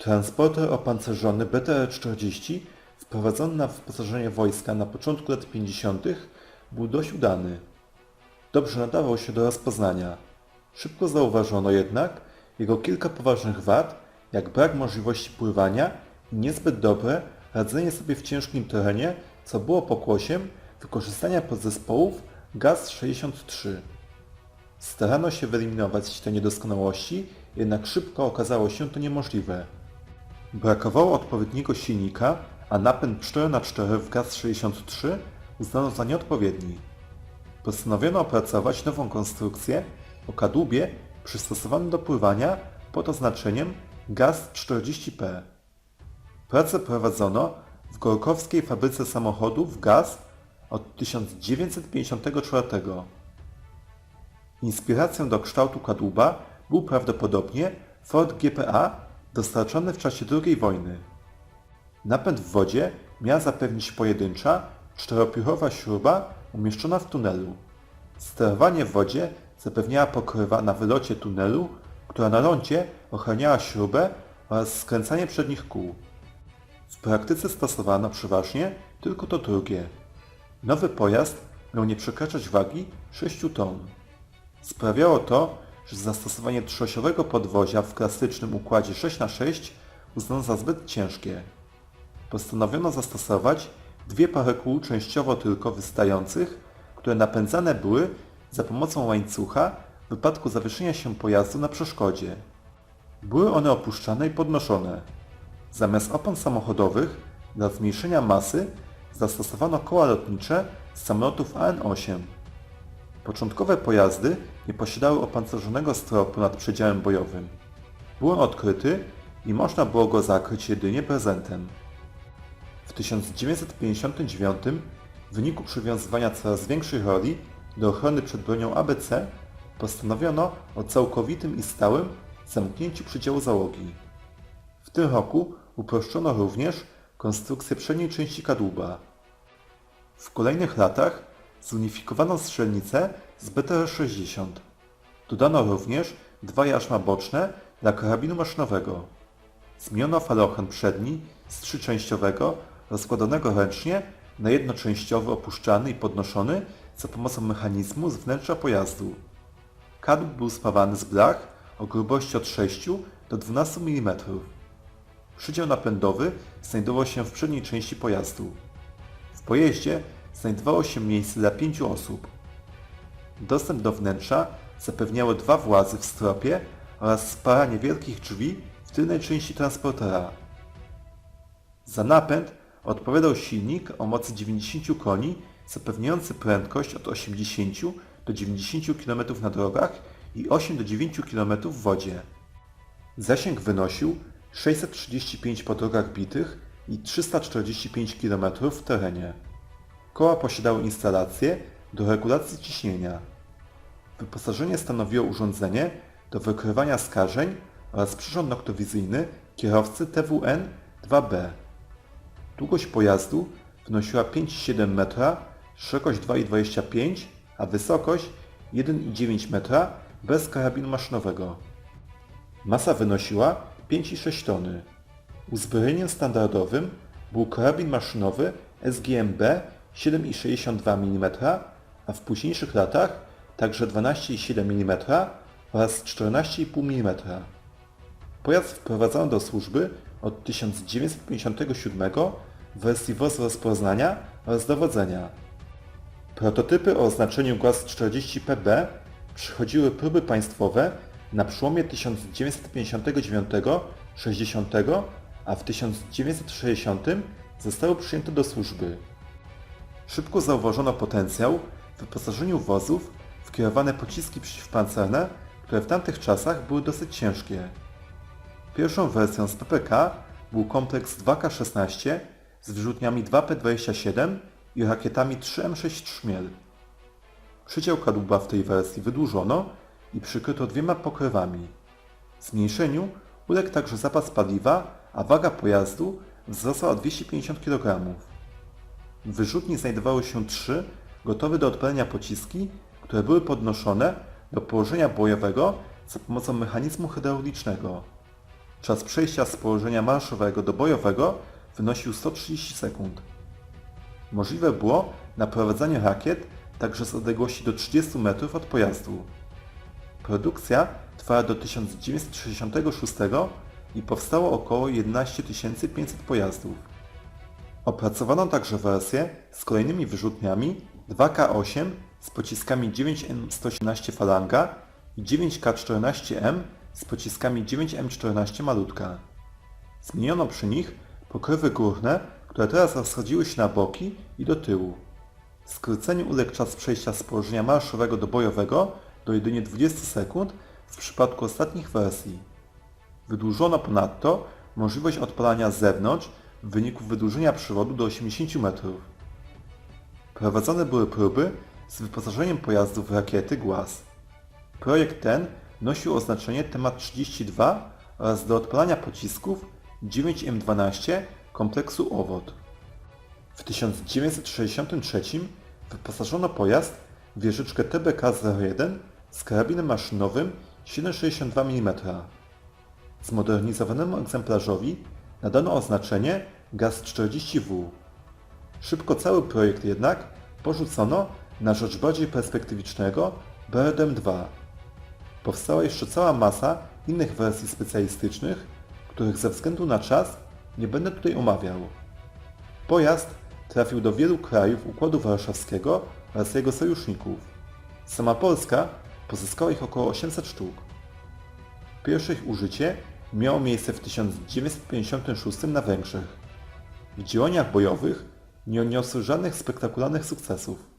Transporter opancerzony BTR-40 wprowadzony na wyposażenie wojska na początku lat 50. był dość udany. Dobrze nadawał się do rozpoznania. Szybko zauważono jednak jego kilka poważnych wad, jak brak możliwości pływania i niezbyt dobre radzenie sobie w ciężkim terenie, co było pokłosiem wykorzystania podzespołów GAZ-63. Starano się wyeliminować te niedoskonałości, jednak szybko okazało się to niemożliwe. Brakowało odpowiedniego silnika, a napęd 4x4 w GAZ-63 uznano za nieodpowiedni. Postanowiono opracować nową konstrukcję o kadłubie przystosowanym do pływania pod oznaczeniem GAZ-40P. Pracę prowadzono w Gorkowskiej Fabryce Samochodów GAZ od 1954. Inspiracją do kształtu kadłuba był prawdopodobnie Ford GPA dostarczony w czasie II wojny. Napęd w wodzie miała zapewnić pojedyncza, czteropiórowa śruba umieszczona w tunelu. Sterowanie w wodzie zapewniała pokrywa na wylocie tunelu, która na lądzie ochraniała śrubę oraz skręcanie przednich kół. W praktyce stosowano przeważnie tylko to drugie. Nowy pojazd miał nie przekraczać wagi 6 ton. Sprawiało to, że zastosowanie trzyosiowego podwozia w klasycznym układzie 6x6 uznano za zbyt ciężkie. Postanowiono zastosować dwie pary kół częściowo tylko wystających, które napędzane były za pomocą łańcucha w wypadku zawieszenia się pojazdu na przeszkodzie. Były one opuszczane i podnoszone. Zamiast opon samochodowych dla zmniejszenia masy zastosowano koła lotnicze z samolotów AN-8. Początkowe pojazdy nie posiadały opancerzonego stropu nad przedziałem bojowym. Był on odkryty i można było go zakryć jedynie prezentem. W 1959 w wyniku przywiązywania coraz większej roli do ochrony przed bronią ABC postanowiono o całkowitym i stałym zamknięciu przydziału załogi. W tym roku uproszczono również konstrukcję przedniej części kadłuba. W kolejnych latach zunifikowano strzelnicę z BTR-60. Dodano również dwa jarzma boczne dla karabinu maszynowego. Zmieniono falochen przedni z trzyczęściowego, rozkładanego ręcznie na jednoczęściowy opuszczany i podnoszony za pomocą mechanizmu z wnętrza pojazdu. Kadłub był spawany z blach o grubości od 6 do 12 mm. Przydział napędowy znajdował się w przedniej części pojazdu. W pojeździe znajdowało się miejsce dla pięciu osób. Dostęp do wnętrza zapewniały dwa włazy w stropie oraz para niewielkich drzwi w tylnej części transportera. Za napęd odpowiadał silnik o mocy 90 koni zapewniający prędkość od 80 do 90 km na drogach i 8 do 9 km w wodzie. Zasięg wynosił 635 po drogach bitych i 345 km w terenie. Koła posiadały instalację do regulacji ciśnienia. Wyposażenie stanowiło urządzenie do wykrywania skażeń oraz przyrząd noktowizyjny kierowcy TWN-2B. Długość pojazdu wynosiła 5,7 metra, szerokość 2,25, a wysokość 1,9 metra bez karabinu maszynowego. Masa wynosiła 5,6 tony. Uzbrojeniem standardowym był karabin maszynowy SGMB 7,62 mm, a w późniejszych latach także 12,7 mm oraz 14,5 mm. Pojazd wprowadzono do służby od 1957 w wersji wozu rozpoznania oraz dowodzenia. Prototypy o oznaczeniu GAZ-40PB przychodziły próby państwowe na przełomie 1959-60, a w 1960 zostały przyjęte do służby. Szybko zauważono potencjał w wyposażeniu wozów w kierowane pociski przeciwpancerne, które w tamtych czasach były dosyć ciężkie. Pierwszą wersją z PPK był kompleks 2K16 z wyrzutniami 2P27 i rakietami 3M6 Szmiel. Przydział kadłuba w tej wersji wydłużono i przykryto dwiema pokrywami. Zmniejszeniu uległ także zapas paliwa, a waga pojazdu wzrosła o 250 kg. W wyrzutni znajdowały się trzy gotowe do odpalenia pociski, które były podnoszone do położenia bojowego za pomocą mechanizmu hydraulicznego. Czas przejścia z położenia marszowego do bojowego wynosił 130 sekund. Możliwe było naprowadzanie rakiet także z odległości do 30 metrów od pojazdu. Produkcja trwała do 1966 i powstało około 11 500 pojazdów. Opracowano także wersję z kolejnymi wyrzutniami 2K8 z pociskami 9M117 Falanga i 9K14M z pociskami 9M14 Malutka. Zmieniono przy nich pokrywy górne, które teraz rozchodziły się na boki i do tyłu. Skróceniu uległ czas przejścia z położenia marszowego do bojowego do jedynie 20 sekund w przypadku ostatnich wersji. Wydłużono ponadto możliwość odpalania z zewnątrz w wyniku wydłużenia przewodu do 80 metrów. Prowadzone były próby z wyposażeniem pojazdu w rakiety GLAS. Projekt ten nosił oznaczenie temat 32 oraz do odpalania pocisków 9M12 kompleksu OWOD. W 1963 wyposażono pojazd w wieżyczkę TBK-01 z karabinem maszynowym 7,62 mm. Zmodernizowanemu egzemplarzowi nadano oznaczenie GAZ-40W. Szybko cały projekt jednak porzucono na rzecz bardziej perspektywicznego BRDM-2. Powstała jeszcze cała masa innych wersji specjalistycznych, których ze względu na czas nie będę tutaj omawiał. Pojazd trafił do wielu krajów Układu Warszawskiego oraz jego sojuszników. Sama Polska pozyskała ich około 800 sztuk. Pierwsze ich użycie miało miejsce w 1956 na Węgrzech. W działaniach bojowych nie odniosły żadnych spektakularnych sukcesów.